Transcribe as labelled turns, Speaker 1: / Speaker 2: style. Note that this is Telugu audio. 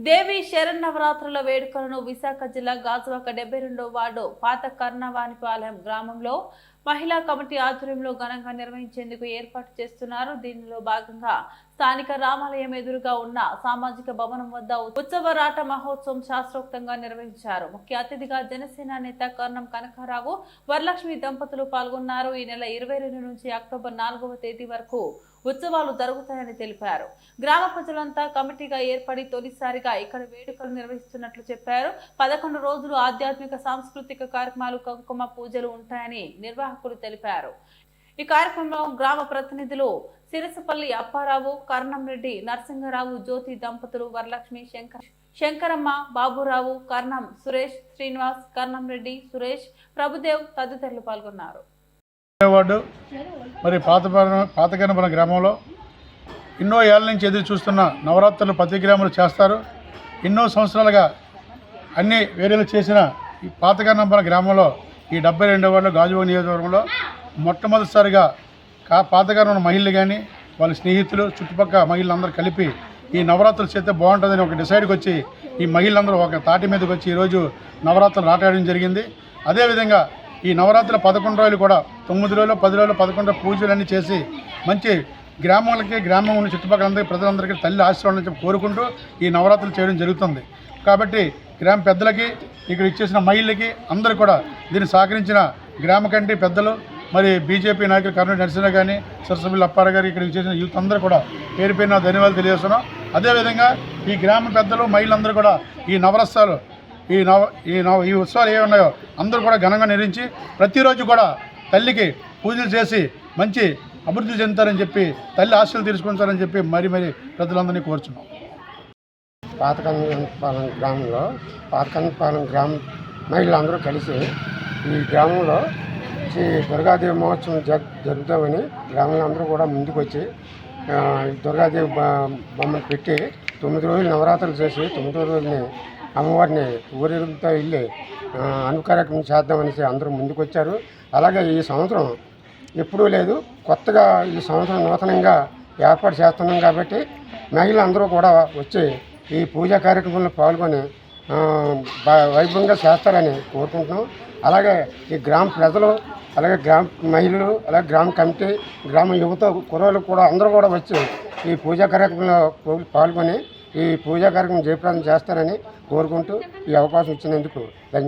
Speaker 1: దేవి శరన్నవరాత్రుల వేడుకలను విశాఖ జిల్లా గాజువాక డెబ్బై రెండో వార్డు పాత కర్ణవానిపాలెం గ్రామంలో మహిళా కమిటీ ఆధ్వర్యంలో ఘనంగా నిర్వహించేందుకు ఏర్పాటు చేస్తున్నారు. దీనిలో భాగంగా స్థానిక రామాలయం ఎదురుగా ఉన్న సామాజిక భవనం వద్ద ఉత్సవరాట మహోత్సవం శాస్త్రోక్తంగా నిర్వహించారు. ముఖ్య అతిథిగా జనసేన నేత కర్ణం కనకారావు వరలక్ష్మి దంపతులు పాల్గొన్నారు. ఈ నెల ఇరవై రెండు నుంచి అక్టోబర్ నాలుగవ తేదీ వరకు ఉత్సవాలు జరుగుతాయని తెలిపారు. గ్రామ ప్రజలంతా కమిటీగా ఏర్పడి తొలిసారిగా ఇక్కడ వేడుకలు నిర్వహిస్తున్నట్లు చెప్పారు. పదకొండు రోజులు ఆధ్యాత్మిక సాంస్కృతిక కార్యక్రమాలు కుంకుమ పూజలు ఉంటాయని నిర్వాహకులు తెలిపారు. ఈ కార్యక్రమంలో గ్రామ ప్రతినిధులు సిరసపల్లి అప్పారావు కర్ణంరెడ్డి నరసింహరావు జ్యోతి దంపతులు వరలక్ష్మి శంకర్ శంకరమ్మ బాబురావు కర్ణం సురేష్ శ్రీనివాస్ కర్ణంరెడ్డి సురేష్ ప్రభుదేవ్ తదితరులు పాల్గొన్నారు.
Speaker 2: వార్డు మరి పాత పాతకనపురం గ్రామంలో ఎన్నో ఏళ్ళ నుంచి ఎదురు చూస్తున్న నవరాత్రులు ప్రతి గ్రామంలో చేస్తారు. ఎన్నో సంవత్సరాలుగా అన్ని వేరేలు చేసిన ఈ పాతకన్నపురం గ్రామంలో ఈ డెబ్బై రెండో వార్డులో గాజువాక నియోజకవర్గంలో మొట్టమొదటిసారిగా కా పాతకన్నపురం మహిళలు కానీ వాళ్ళ స్నేహితులు చుట్టుపక్కల మహిళలందరూ కలిపి ఈ నవరాత్రులు చేస్తే బాగుంటుందని ఒక డిసైడ్కి వచ్చి ఈ మహిళలందరూ ఒక తాటి మీదకి వచ్చి ఈరోజు నవరాత్రులు రాటాడడం జరిగింది. అదేవిధంగా ఈ నవరాత్రుల పదకొండు రోజులు కూడా తొమ్మిది రోజులు పది రోజులు పదకొండు పూజలన్నీ చేసి మంచి గ్రామాలకి గ్రామం ఉన్న చుట్టుపక్కలందరికీ ప్రజలందరికీ తల్లి ఆశీర్వాదం చెప్పి కోరుకుంటూ ఈ నవరాత్రులు చేయడం జరుగుతుంది. కాబట్టి గ్రామ పెద్దలకి ఇక్కడ ఇచ్చేసిన మహిళలకి అందరూ కూడా దీన్ని సహకరించిన గ్రామ కంటే పెద్దలు మరి బీజేపీ నాయకులు కర్నూలు నరసింహ కానీ సరసభ్యులు అప్పారావు గారు ఇక్కడ ఇచ్చేసిన యూత్ అందరూ కూడా పేరు పేరున ధన్యవాదాలు తెలియజేస్తున్నాం. అదేవిధంగా ఈ గ్రామ పెద్దలు మహిళలందరూ కూడా ఈ నవరసాలు ఈ నవ ఈ నవ ఈ ఉత్సవాలు ఏమి ఉన్నాయో అందరూ కూడా ఘనంగా నిర్మించి ప్రతిరోజు కూడా తల్లికి పూజలు చేసి మంచి అభివృద్ధి చెందుతారని చెప్పి తల్లి ఆశలు తీర్చుకుంటారని చెప్పి మరి మరి ప్రజలందరినీ కోరుచున్నాం.
Speaker 3: పాతకన్నపాలెం గ్రామంలో పాతకన్నపాలెం గ్రామ మహిళలందరూ కలిసి ఈ గ్రామంలో శ్రీ దుర్గాదేవి మహోత్సవం జ జరుగుతామని గ్రామంలో అందరూ కూడా ముందుకు వచ్చి దుర్గాదేవి బొమ్మను పెట్టి తొమ్మిది రోజులు నవరాత్రులు చేసి తొమ్మిదో రోజుని అమ్మవారిని ఊరేగుతో వెళ్ళి అనుకార్యక్రమం చేద్దామనేసి అందరూ ముందుకొచ్చారు. అలాగే ఈ సంవత్సరం ఎప్పుడూ లేదు. కొత్తగా ఈ సంవత్సరం నూతనంగా ఏర్పాటు చేస్తున్నాం కాబట్టి మహిళలందరూ కూడా వచ్చి ఈ పూజా కార్యక్రమంలో పాల్గొని వైభవంగా చేస్తారని కోరుకుంటున్నాం. అలాగే ఈ గ్రామ ప్రజలు అలాగే గ్రామ మహిళలు అలాగే గ్రామ కమిటీ గ్రామ యువత కుర్రలు కూడా అందరూ కూడా వచ్చి ఈ పూజా కార్యక్రమంలో పాల్గొని ఈ పూజా కార్యక్రమం జయప్రదం చేస్తారని కోరుకుంటూ ఈ అవకాశం ఇచ్చినందుకు ధన్యవాదాలు